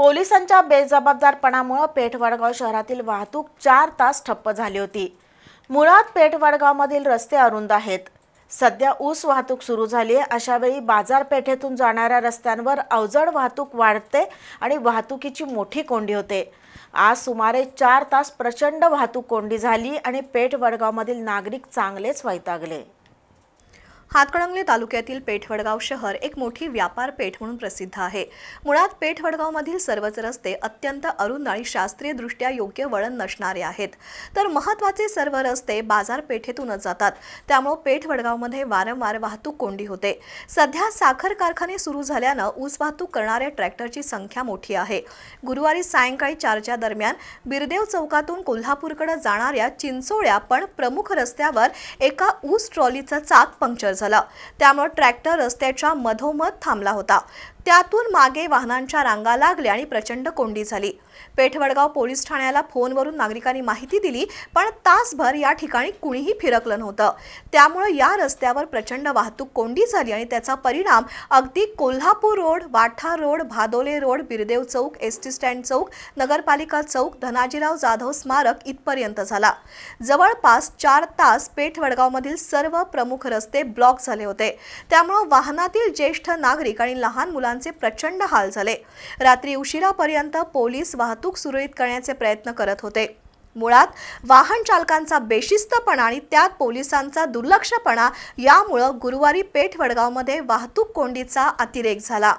पोलिसांच्या बेजबाबदारपणामुळे पेठ वडगाव शहरातील वाहतूक चार तास ठप्प झाली होती. मुळात पेठ वडगावमधील रस्ते अरुंद आहेत. सध्या ऊस वाहतूक सुरू झाली आहे. अशावेळी बाजारपेठेतून जाणाऱ्या रस्त्यांवर अवजड वाहतूक वाढते आणि वाहतुकीची मोठी कोंडी होते. आज सुमारे चार तास प्रचंड वाहतूक कोंडी झाली आणि पेठ वडगावमधील नागरिक चांगलेच वैतागले. हातकणंगले तालुक्यातील पेठवडगाव शहर एक मोठी व्यापार पेठ म्हणून प्रसिद्ध आहे. मुळात पेठवडगावमधील सर्वच रस्ते अत्यंत अरुंद आणि शास्त्रीयदृष्ट्या योग्य वळण नसणारे आहेत. तर महत्त्वाचे सर्व रस्ते बाजारपेठेतूनच जातात. त्यामुळे पेठवडगावमध्ये वारंवार वाहतूक कोंडी होते. सध्या साखर कारखाने सुरू झाल्यानं ऊस वाहतूक करणाऱ्या ट्रॅक्टरची संख्या मोठी आहे. गुरुवारी सायंकाळी चारच्या दरम्यान बिरदेव चौकातून कोल्हापूरकडे जाणाऱ्या चिंचोळ्या पण प्रमुख रस्त्यावर एका ऊस ट्रॉलीचा चाक पंक्चर झालं. त्यामुळे ट्रॅक्टर रस्त्याच्या मधोमध थांबला होता. त्यातून मागे वाहनांच्या रांगा लागल्या आणि प्रचंड कोंडी झाली. पेठवडगाव पोलीस ठाण्याला फोनवरून नागरिकांनी माहिती दिली पण तासभर या ठिकाणी कुणीही फिरकलं नव्हतं. त्यामुळे या रस्त्यावर प्रचंड वाहतूक कोंडी झाली आणि त्याचा परिणाम अगदी Kolhapur road Vatha road Bhadole road Birdev चौक एस टी स्टँड चौक नगरपालिका चौक धनाजीराव जाधव स्मारक इथपर्यंत झाला. जवळपास चार तास पेठवडगावमधील सर्व प्रमुख रस्ते ब्लॉक झाले होते. त्यामुळं वाहनातील ज्येष्ठ नागरिक आणि लहान मुलांचे प्रचंड हाल झाले. रात्री उशिरापर्यंत पोलीस वाहतूक सुरळीत करण्याचे प्रयत्न करत होते. मुळात वाहन चालकांचा बेशिस्तपणा आणि त्यात पोलिसांचा दुर्लक्षपणा यामुळं गुरुवारी पेठ वडगावमध्ये वाहतूक कोंडीचा अतिरेक झाला.